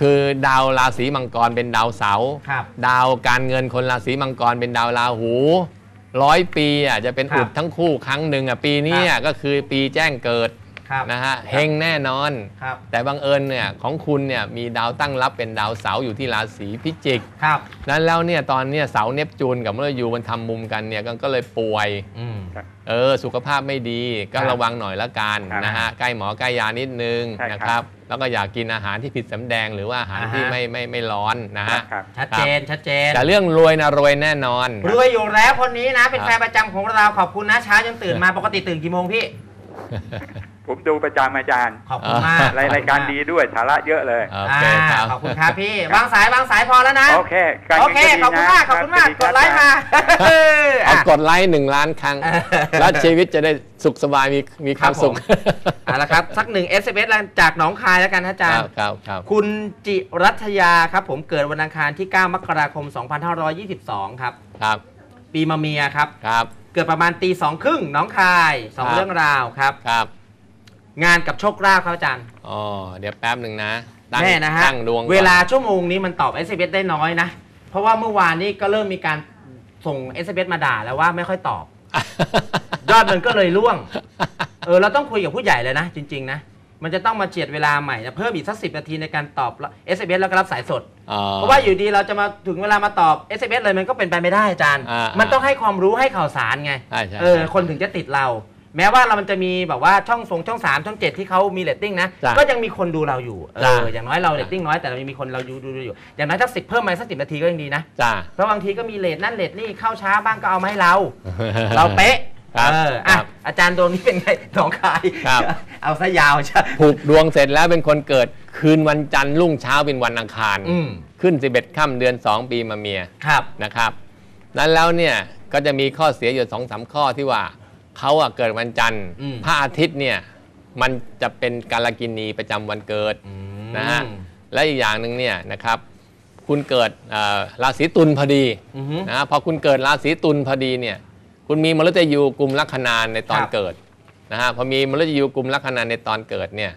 คือดาวราศีมังกรเป็นดาวเสาร์ครับดาวการเงินคนราศีมังกรเป็นดาวราหูร้อยปีอะจะเป็นครับอุดทั้งคู่ครั้งหนึ่งอะปีนี้อะก็คือปีแจ้งเกิดครับนะฮะเฮงแน่นอนครับแต่บังเอิญเนี่ยของคุณเนี่ยมีดาวตั้งรับเป็นดาวเสาร์อยู่ที่ราศีพิจิกครับนั้นแล้วเนี่ยตอนเนี้ยเสาร์เนปจูนกับมฤตยูมันทำมุมกันเนี่ยก็ก็เลยป่วยอืม เออสุขภาพไม่ดีก็ครับระวังหน่อยละกันครับนะฮะใกล้หมอใกล้ยานิดนึงใช่ครับนะครับแล้วก็อยากกินอาหารที่ผิดสำแดงหรือว่าอาหารอ่าฮะที่ไม่ไม่ไม่ร้อนนะฮะครับชัดเจนชัดเจนแต่เรื่องรวยนะรวยแน่นอน รวยอยู่แล้วคนนี้นะ เป็นครับแฟนประจำของเราขอบคุณนะเช้ายังตื่นมาปกติตื่นกี่โมงพี่ ผมดูประจำอาจารย์ขอบคุณมากรายรายการดีด้วยสาระเยอะเลยโอเคครับอ่าขอบคุณครับพี่วางสายวางสายพอแล้วนะโอเคการโอเงินเคก็ดีนะขอบคุณมากขอบคุณมากรักดไลค์มาเอาอะกดไลค์หนึ่งล้านครั้งเออแล้วชีวิตจะได้สุขสบายมีมีคครัวาบมสุขผมเอาละครับสักหนึ่ง s อ s จากหนองคายแล้วกันนะอาจารคย์รับครับครับคุณจิรัชยาครับ ผมเกิดวันอังคารที่ 9 มกราคม 2522 ครับครับ ปีมะเมียครับครับ เกิดประมาณตีสองครึ่งหน้องคายสองครับเรื่องราวครับครับ งานกับโชคลาภครับอาจารย์อ๋อเดี๋ยวแป๊บหนึ่งนะตั้งแน่นะฮะตั้งดวงก่อนเวลาชั่วโมงนี้มันตอบ s อ s ได้น้อยนะ เพราะว่าเมื่อวานนี้ก็เริ่มมีการส่ง s อ s มาด่าแล้วว่าไม่ค่อยตอบ ยอดมันก็เลยร่วง เออเราต้องคุยกับผู้ใหญ่เลยนะ จริง ๆ นะ มันจะต้องมาเจียดเวลาใหม่จะเพิ่มอีกสักสินาทีในการตอบ s อ s แล้วก็รับสายสด อ๋อ เพราะว่าอยู่ดีเราจะมาถึงเวลามาตอบ s อ s เลยมันก็เป็นไปไม่ได้อาจารย์ อ่ามัมันต้องให้ความรู้ให้ข่าวสารไง ใช่ใช่เออคนถึงจะติดเรา แม้ว่าเรามันจะมีแบบว่าช่องส่งช่อง3ช่อง7ที่เขามีเรตติ้งนะ จ้ะก็ยังมีคนดูเราอยู่เอจ้ะ ออย่างน้อยเราเรตติ้งน้อยแต่เรายังมีคนเราดูดูดูอยู่ อย่างน้อยสักสิบเพิ่มมาสักสิบนาทีก็ยังดีนะ จ้า เพราะบางทีก็มีเลทนั่นเลทนี่เข้าช้าบ้างก็เอามาให้เรา เราเป๊ะครับเอออะครับอาจารย์โดนนี่เป็นไงหนองคาย ครับ เอาซะยาวใช่ผูกดวงเสร็จแล้วเป็นคนเกิดคืนวันจันทร์รุ่งเช้าเป็นวันอังคาร อืมขึ้น 11ค่ำเดือน 2 ปีมาเมียครับ นะครับ นั้นแล้วเนี่ยก็จะมีข้อเสียอยู่สองสามข้อที่ว่า เขาอะเกิดวันจันทร์อืม พระอาทิตย์เนี่ยมันจะเป็นกาลกินีประจำวันเกิดอืมนะฮะและอีกอย่างหนึ่งเนี่ยนะครับ คุณเกิดเอ่อราศีตุลพอดีอือฮึนะฮะพอคุณเกิดราศีตุลพอดีเนี่ยคุณมีมฤตยูกลุ่มลัคนาในตอนครับ เกิดนะฮะพอมีมฤตยูกลุ่มลัคนาในตอนเกิดเนี่ย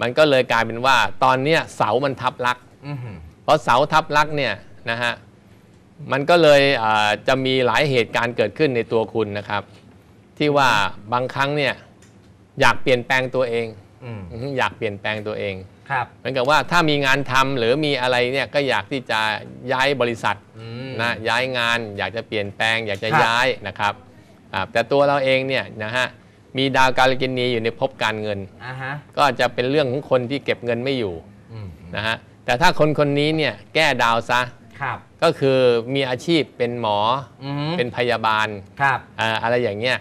มันก็เลยกลายเป็นว่าตอนเนี้ยเสามันทับลักษณ์ อือหือ เพราะเสาทับลักษณ์เนี่ยนะฮะมันก็เลยอ่าจะมีหลายเหตุการณ์เกิดขึ้นในตัวคุณนะครับ ที่ว่าบางครั้งเนี่ยอยากเปลี่ยนแปลงตัวเองอืมอือฮึอยากเปลี่ยนแปลงตัวเองครับเหมือนกับว่าถ้ามีงานทำหรือมีอะไรเนี่ยก็อยากที่จะย้ายบริษัทอืมนะย้ายงาน อยากจะเปลี่ยนแปลง อยากจะครับย้ายนะครับอ่าแต่ตัวเราเองเนี่ยนะฮะมีดาวการกินีอยู่ในภพการเงินอ่าฮะก็จะเป็นเรื่องของคนที่เก็บเงินไม่อยู่อืมนะฮะแต่ถ้าคนคนนี้เนี่ยแก้ดาวซะครับก็คือมีอาชีพเป็นหมออือฮึเป็นพยาบาลครับอ่าอะไรอย่างเงี้ย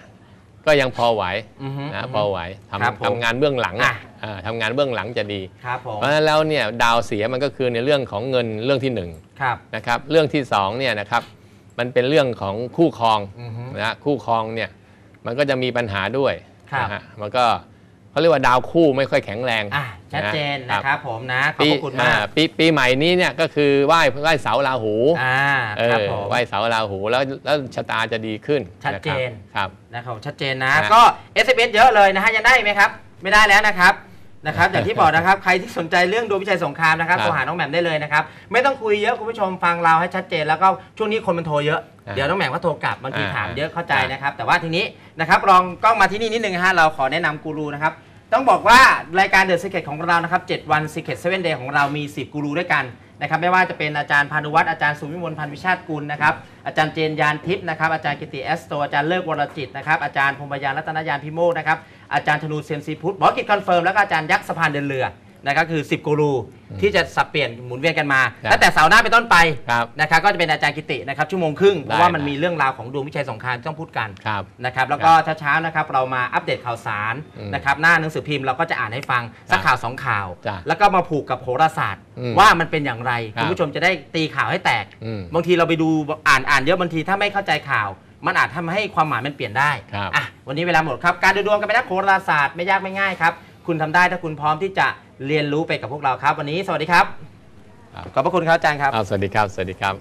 ก็ยังพอไหวอือฮึนะพอไหวครับผมทำทำงานเบื้องหลังอะอะอ่าทำงานเบื้องหลังจะดี ครับผมเพราะฉะนั้นแล้วเนี่ยดาวเสียมันก็คือในเรื่องของเงินเรื่องที่หนึ่งครับ นะครับเรื่องที่สองเนี่ยนะครับมันเป็นเรื่องของคู่ครองอือฮึนะฮะคู่ครองเนี่ยมันก็จะมีปัญหาด้วยครับ นะฮะมันก็ เขาเรียกว่าดาวคู่ไม่ค่อยแข็งแรงอะชัดเจนครันะบครับผมนะขอบปีพระคุณมากอ่าปีปีใหม่นี้เนี่ยก็คือไหว้ไหว้เสาราหูอ่าเอครับอผมไหว้เสาราหูแล้วแล้วชะตาจะดีขึ้นชัดเจนครับนะครับชัดเจนนะนะก็ s อ s เยอะเลยนะฮะยังได้ไหมครับ ไม่ได้แล้วนะครับ นะครับอย่างที่บอกนะครับใครที่สนใจเรื่องดวงวิชัยสงครามนะครับครับโทรหาน้องแหม่มได้เลยนะครับไม่ต้องคุยเยอะคุณผู้ชมฟังเราให้ชัดเจนแล้วก็ช่วงนี้คนมันโทรเยอะอ่าเดี๋ยวน้องแหม่มก็โทรกลับบางทีอ่าถามเยอะเข้าใจอ่านนะครับ แต่ว่าทีนี้นะครับลองกล้องมาที่นี่นิดนึงฮะเราขอแนะนำกูรูนะครับต้องบอกว่ารายการ The Secret ของเรานะครับ7วัน Secret 7 Day ของเรามี 10กูรูด้วยกัน นะครับไม่ว่าจะเป็นอาจารย์พานุวัฒน์อาจารย์สุวิมลพันธ์วิชาติกุลนะครับอาจารย์เจนยานทิพย์นะครับอาจารย์กิติแอสโตอาจารย์เลิกวรจิตนะครับอาจารย์พงพยานรัตนยานพิโมกนะครับอาจารย์ธนูเซียมซีพุทธหมอกิจคอนเฟิร์มแล้วก็อาจารย์ยักษ์สะพานเดินเรือ นะครับคือ 10 กูรูที่จะสับเปลี่ยนหมุนเวียนกันมาครับตั้งแต่เสาร์หน้าเป็นต้นไปครับนะครับก็จะเป็นอาจารย์กิตินะครับชั่วโมงครึ่งเพราะว่าได้มันมีเรื่องราวของดวงวิชัยสงครามที่ต้องพูดกันครับนะครับแล้วก็เช้าๆนะครับเรามาอัปเดตข่าวสารอืมนะครับหน้าหนังสือพิมพ์เราก็จะอ่านให้ฟังสักข่าวสองข่าวจ้ะแล้วก็มาผูกกับโหราศาสตร์อืมว่ามันเป็นอย่างไรครับคุณผู้ชมจะได้ตีข่าวให้แตกอืมบางทีเราไปดูอ่านอ่านเยอะบางทีถ้าไม่เข้าใจข่าว มันอาจทำให้ความหมายมันเปลี่ยนได้ครับอะวันนี้เวลาหมดครับการดูดวงกันไปนักโหราศาสตร์ไม่ยากไม่ง่ายครับคุณทำได้ถ้าคุณพร้อมที่จะ เรียนรู้ไปกับพวกเราครับ วันนี้สวัสดีครับครับ ขอบพระคุณครับอาจารย์ครับ อ้าวสวัสดีครับ สวัสดีครับ